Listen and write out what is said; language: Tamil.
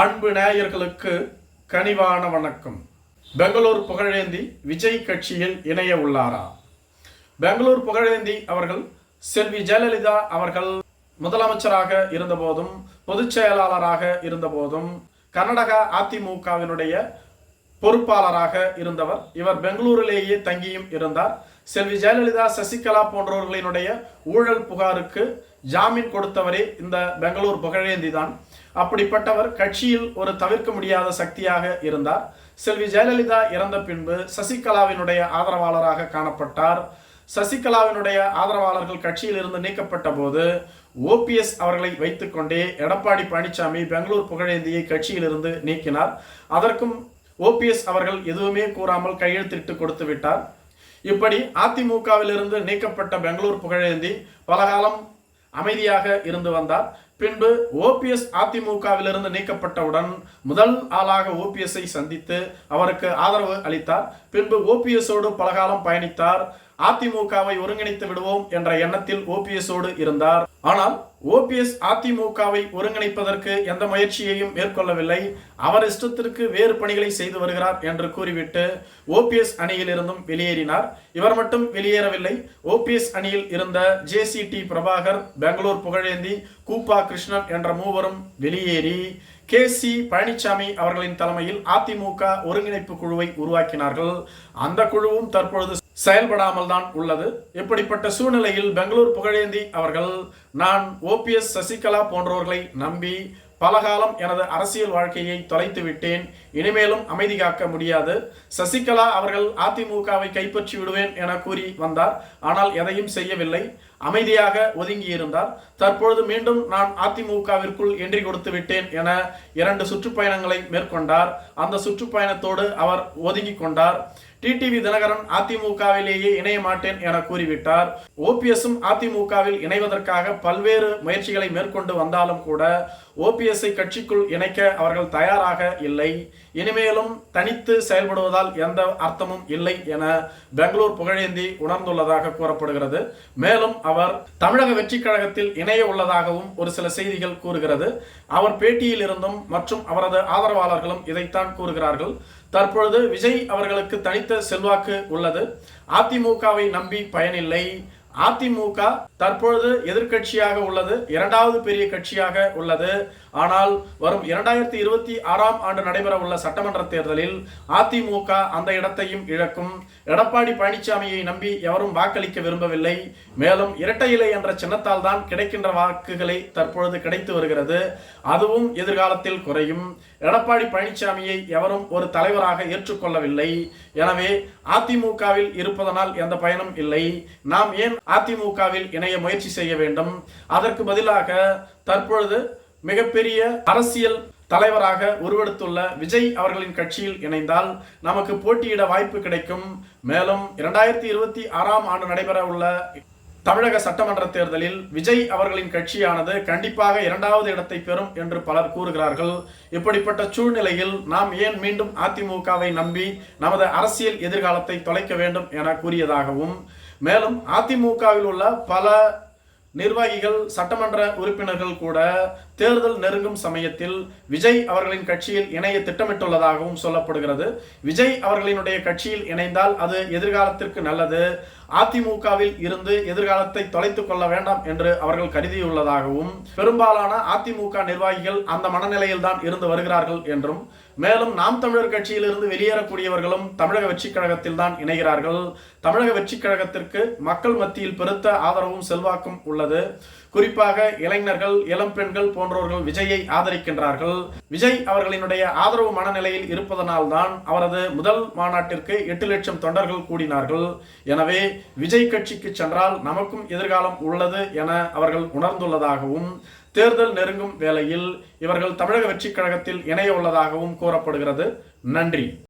அன்பு நேயர்களுக்கு கனிவான வணக்கம். பெங்களூர் புகழேந்தி விஜய் கட்சியில் இணைய உள்ளாரா? பெங்களூர் புகழேந்தி அவர்கள் செல்வி ஜெயலலிதா அவர்கள் முதலமைச்சராக இருந்தபோதும் பொதுச் செயலாளராக இருந்தபோதும் கர்நாடகா அதிமுகவினுடைய பொறுப்பாளராக இருந்தவர். இவர் பெங்களூரிலேயே தங்கியும் இருந்தார். செல்வி ஜெயலலிதா சசிகலா போன்றவர்களினுடைய ஊழல் புகாருக்கு ஜாமீன் கொடுத்தவரே இந்த பெங்களூர் புகழேந்தி தான் அப்படிப்பட்டவர் கட்சியில் ஒரு தவிர்க்க முடியாத சக்தியாக இருந்தார். செல்வி ஜெயலலிதா இறந்த பின்பு சசிகலாவினுடைய ஆதரவாளராக காணப்பட்டார். சசிகலாவினுடைய ஆதரவாளர்கள் கட்சியில் இருந்து நீக்கப்பட்ட போது ஓபிஎஸ் அவர்களை வைத்துக்கொண்டே எடப்பாடி பழனிசாமி பெங்களூர் புகழேந்தியை கட்சியிலிருந்து நீக்கினார். அதற்கும் ஓபிஎஸ் அவர்கள் எதுவுமே கூறாமல் கையெழுத்திட்டு கொடுத்து விட்டார். இப்படி அதிமுகவிலிருந்து நீக்கப்பட்ட பெங்களூர் புகழேந்தி பலகாலம் அமைதியாக இருந்து வந்தார். பின்பு ஓபிஎஸ் அதிமுகவிலிருந்து நீக்கப்பட்டவுடன் முதல் ஆளாக ஓபிஎஸ்ஐ சந்தித்து அவருக்கு ஆதரவு அளித்தார். பின்பு ஓபிஎஸோடு பலகாலம் பயணித்தார். அதிமுகவை ஒருங்கிணைத்து விடுவோம் என்ற எண்ணத்தில் ஓபிஎஸோடு இருந்தார். ஆனால் ஓபிஎஸ் அதிமுகவை ஒருங்கிணைப்பதற்கு எந்த முயற்சியையும் மேற்கொள்ளவில்லை. அவர் இஷ்டத்திற்கு வேறு பணிகளை செய்து வருகிறார் என்று கூறிவிட்டு ஓபிஎஸ் அணியிலிருந்தும் வெளியேறினார். இவர் மட்டும் வெளியேறவில்லை. ஓபிஎஸ் அணியில் இருந்த ஜேசிடி பிரபாகர் பெங்களூர் புகழேந்தி கூப்பா கிருஷ்ணன் என்ற மூவரும் வெளியேறி கே சி பழனிசாமி அவர்களின் தலைமையில் அதிமுக ஒருங்கிணைப்பு குழுவை உருவாக்கினார்கள். அந்த குழுவும் தற்பொழுது செயல்படாமல் தான் உள்ளது. இப்படிப்பட்ட சூழ்நிலையில் பெங்களூர் புகழேந்தி அவர்கள் நான் ஓபிஎஸ் சசிகலா போன்றவர்களை நம்பி பலகாலம் எனது அரசியல் வாழ்க்கையை தொலைத்து விட்டேன். இனிமேலும் அமைதி காக்க முடியாது. சசிகலா அவர்கள் அதிமுகவை கைப்பற்றி விடுவேன் என கூறி வந்தார். ஆனால் எதையும் செய்யவில்லை. அமைதியாக ஒதுங்கி இருந்தார் தற்பொழுது மீண்டும் நான் அதிமுகவிற்குள் என்றி கொடுத்து விட்டேன் என இரண்டு சுற்றுப்பயணங்களை மேற்கொண்டார். அந்த சுற்றுப்பயணத்தோடு அவர் ஒதுங்கி கொண்டார். டிடிவி தினகரன் அதிமுகவிலேயே இணைய மாட்டேன் என கூறிவிட்டார். ஓபிஎஸும் அதிமுகவில் இணைவதற்காக பல்வேறு முயற்சிகளை மேற்கொண்டு வந்தாலும் கூட ஓபிஎஸ்ஐ கட்சிக்குள் இணைக்க அவர்கள் தயாராக இல்லை. இனிமேலும் தனித்து செயல்படுவதால் எந்த அர்த்தமும் இல்லை என பெங்களூர் புகழேந்தி உணர்ந்துள்ளதாக கூறப்படுகிறது. மேலும் அவர் தமிழக வெற்றி கழகத்தில் இணைய உள்ளதாகவும் ஒரு சில செய்திகள் கூறுகிறது. அவர் பேட்டியில் இருந்தும் மற்றும் அவரது ஆதரவாளர்களும் இதைத்தான் கூறுகிறார்கள். தற்பொழுது விஜய் அவர்களுக்கு தனித்த செல்வாக்கு உள்ளது. அதிமுகவை நம்பி பயனில்லை. அதிமுக தற்பொழுது எதிர்கட்சியாக உள்ளது இரண்டாவது பெரிய கட்சியாக உள்ளது. ஆனால் வரும் இரண்டாயிரத்தி இருபத்தி ஆறாம் ஆண்டு நடைபெற உள்ள சட்டமன்ற தேர்தலில் அதிமுக அந்த இடத்தையும் இழக்கும். எடப்பாடி பழனிசாமியை நம்பி எவரும் வாக்களிக்க விரும்பவில்லை. மேலும் இரட்டை இலை என்ற சின்னத்தால் தான் கிடைக்கின்ற வாக்குகளை தற்பொழுது கிடைத்து வருகிறது. அதுவும் எதிர்காலத்தில் குறையும். எடப்பாடி பழனிசாமியை எவரும் ஒரு தலைவராக ஏற்றுக்கொள்ளவில்லை. எனவே அதிமுகவில் இருப்பதனால் எந்த பயனும் இல்லை. நாம் ஏன் அதிமுகவில் இணைய முயற்சி செய்ய வேண்டும். அதற்கு பதிலாக தற்பொழுது மிகப்பெரிய அரசியல் தலைவராக உருவெடுத்துள்ள விஜய் அவர்களின் கட்சியில் இணைந்தால் நமக்கு போட்டியிட வாய்ப்பு கிடைக்கும். மேலும் இரண்டாயிரத்தி இருபத்தி ஆறாம் ஆண்டு நடைபெற உள்ள தமிழக சட்டமன்ற தேர்தலில் விஜய் அவர்களின் கட்சியானது கண்டிப்பாக இரண்டாவது இடத்தை பெறும் என்று பலர் கூறுகிறார்கள். இப்படிப்பட்ட சூழ்நிலையில் நாம் ஏன் மீண்டும் அதிமுகவை நம்பி நமது அரசியல் எதிர்காலத்தை தொலைக்க வேண்டும் என கூறியதாகவும் மேலும் அதிமுகவில் உள்ள பல நிர்வாகிகள் சட்டமன்ற உறுப்பினர்கள் கூட தேர்தல் நெருங்கும் சமயத்தில் விஜய் அவர்களின் கட்சியில் இணைய திட்டமிட்டுள்ளதாகவும் சொல்லப்படுகிறது. விஜய் அவர்களினுடைய கட்சியில் இணைந்தால் அது எதிர்காலத்திற்கு நல்லது. அதிமுகவில் இருந்து எதிர்காலத்தை தொலைத்துக் கொள்ள வேண்டாம் என்று அவர்கள் கருதியுள்ளதாகவும் பெரும்பாலான அதிமுக நிர்வாகிகள் அந்த மனநிலையில் தான் இருந்து வருகிறார்கள் என்றும் மேலும் நாம் தமிழர் கட்சியிலிருந்து வெளியேறக்கூடியவர்களும் தமிழக வெற்றிக் கழகத்தில் தான் இணைகிறார்கள். தமிழக வெற்றிக் கழகத்திற்கு மக்கள் மத்தியில் பெருத்த ஆதரவும் செல்வாக்கும் உள்ளது. குறிப்பாக இளைஞர்கள் இளம் பெண்கள் போன்ற போன்றவர்கள் விஜயை ஆதரிக்கின்றார்கள். விஜய் அவர்களினுடைய ஆதரவு மனநிலையில் இருப்பதனால் தான் அவரது முதல் மாநாட்டிற்கு எட்டு லட்சம் தொண்டர்கள் கூடினார்கள். எனவே விஜய் கட்சிக்கு சென்றால் நமக்கும் எதிர்காலம் உள்ளது என அவர்கள் உணர்ந்துள்ளதாகவும் தேர்தல் நெருங்கும் வேளையில் இவர்கள் தமிழக வெற்றிக் கழகத்தில் இணைய உள்ளதாகவும் கூறப்படுகிறது. நன்றி.